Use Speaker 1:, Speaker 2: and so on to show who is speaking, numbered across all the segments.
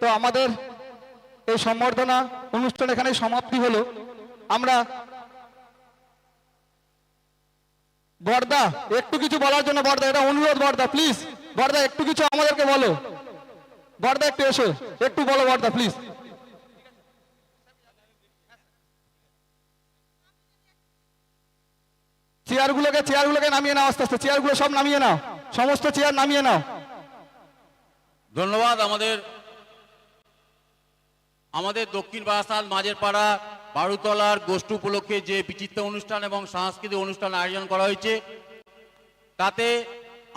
Speaker 1: তো আমাদের এই সম্বর্ধনা অনুষ্ঠান এখানে সমাপ্তি হলো। আমরা বর্দা, একটু কিছু বলার জন্য বর্দা, এটা অনুরোধ বর্দা প্লিজ বর্দা, একটু কিছু আমাদেরকে বলো। বর্দা, একটু এসো। একটু বলো বর্দা প্লিজ চেয়ারগুলোকে চেয়ারগুলোকে নামিয়ে নাও, আস্তে আস্তে। চেয়ারগুলো সব নামিয়ে নাও। সমস্ত চেয়ার নামিয়ে নাও।
Speaker 2: ধন্যবাদ আমাদের আমাদের দক্ষিণ বারাসাত মাঝের পাড়া বারুতলার গোষ্ঠী উপলক্ষে যে বিচিত্র অনুষ্ঠান এবং সাংস্কৃতিক অনুষ্ঠান আয়োজন করা হয়েছে, তাতে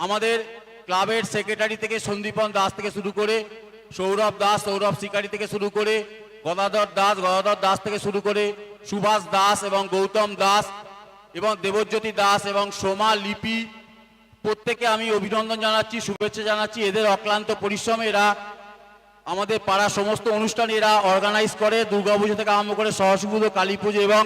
Speaker 2: আমাদের ক্লাবের সেক্রেটারি থেকে সন্দীপন দাস থেকে শুরু করে, সৌরভ দাস, সৌরভ শিকারী থেকে শুরু করে, গদাধর দাস গদাধর দাস থেকে শুরু করে, সুভাষ দাস এবং গৌতম দাস এবং দেবজ্যোতি দাস এবং সোমা লিপি, প্রত্যেকে আমি অভিনন্দন জানাচ্ছি, শুভেচ্ছা জানাচ্ছি। এদের অক্লান্ত পরিশ্রমে এরা আমাদের পাড়ার সমস্ত অনুষ্ঠান এরা অর্গানাইজ করে, দুর্গাপুজো থেকে আরম্ভ করে সরস্বতী পুজো, কালী পুজো এবং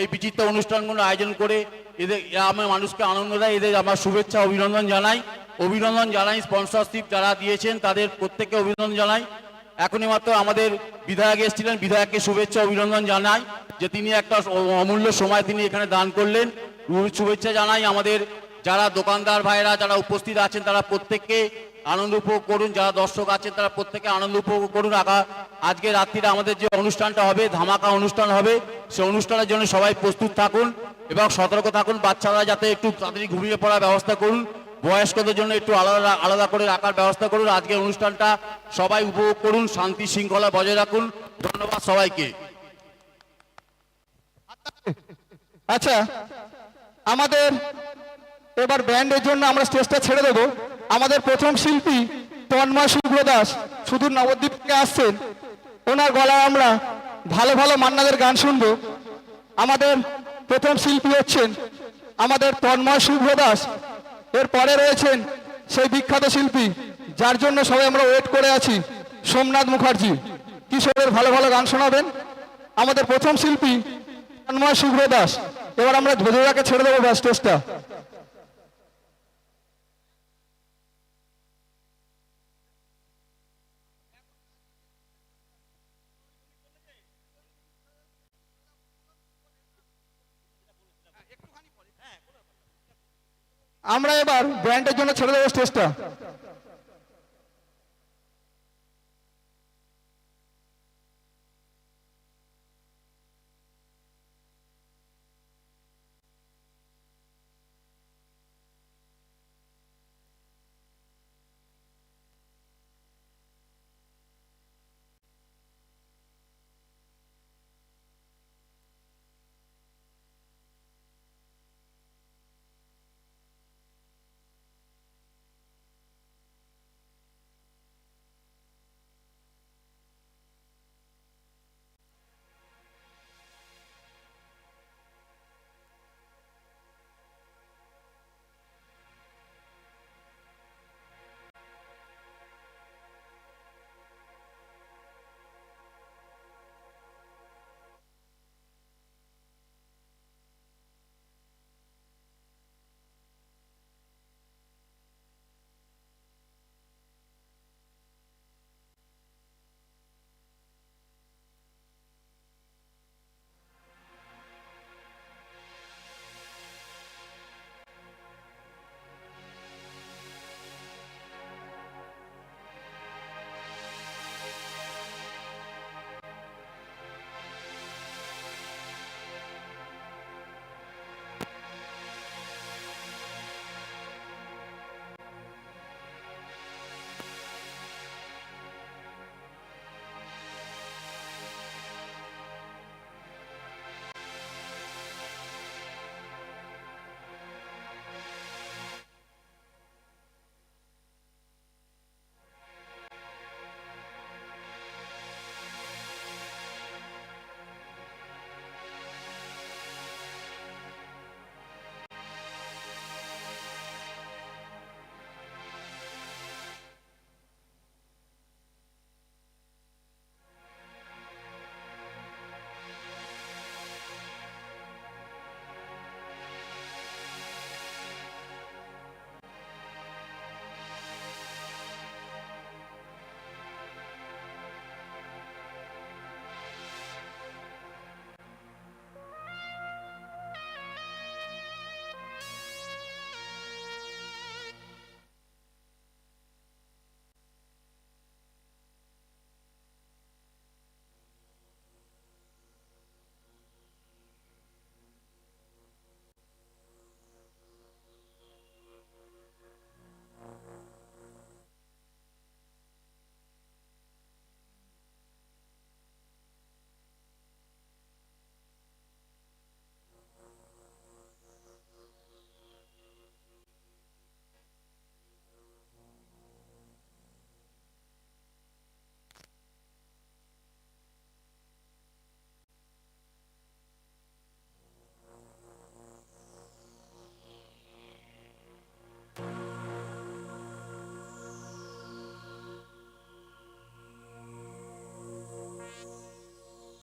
Speaker 2: এই বিচিত্র অনুষ্ঠানগুলো আয়োজন করে এদের আমার মানুষকে আনন্দ দেয়, এদের আমার শুভেচ্ছা, অভিনন্দন জানাই। অভিনন্দন জানাই স্পন্সরশিপ যারা দিয়েছেন, তাদের প্রত্যেককে অভিনন্দন জানাই। এখনই মাত্র আমাদের বিধায়ক এসেছিলেন, বিধায়ককে শুভেচ্ছা, অভিনন্দন জানাই যে তিনি একটা অমূল্য সময় তিনি এখানে দান করলেন। শুভেচ্ছা জানাই আমাদের যারা দোকানদার ভাইরা যারা উপস্থিত আছেন, তারা প্রত্যেককে আনন্দ উপভোগ করুন, যারা দর্শক আছেন তারা প্রত্যেকে আনন্দ উপভোগ করুন। আগা আজকে রাত্রিরে আমাদের যে অনুষ্ঠানটা হবে, ধামাকা অনুষ্ঠান হবে, সেই অনুষ্ঠানের জন্য সবাই প্রস্তুত থাকুন এবং সতর্ক থাকুন। বাচ্চারা যাতে একটু তাড়াতাড়ি ঘুমিয়ে পড়ার ব্যবস্থা করুন, বয়স্কদের জন্য একটু আলাদা আলাদা করে রাখার ব্যবস্থা করুন। আজকের অনুষ্ঠানটা সবাই উপভোগ করুন, শান্তি শৃঙ্খলা বজায় রাখুন। ধন্যবাদ সবাইকে।
Speaker 1: আচ্ছা আমাদের এবার ব্যান্ডের জন্য আমরা স্টেজটা ছেড়ে দেবো। আমাদের প্রথম শিল্পী তন্ময় শুভ্র দাস শুধু নবদ্বীপ থেকে আসছেন। ওনার গলায় আমরা ভালো ভালো মান্নাদের গান শুনব। আমাদের প্রথম শিল্পী হচ্ছেন আমাদের তন্ময় শুভ্র দাস। এর পরে রয়েছেন সেই বিখ্যাত শিল্পী, যার জন্য সবাই আমরা ওয়েট করে আছি, সোমনাথ মুখার্জি। কিশোরের ভালো ভালো গান শোনাবেন। আমাদের প্রথম শিল্পী তন্ময় শুভ্র দাস। এবার আমরা ধ্বজাকে ছেড়ে দেবো স্টেজটা আমরা এবার ব্র্যান্ডের জন্য ছেড়ে দেবো স্টেজটা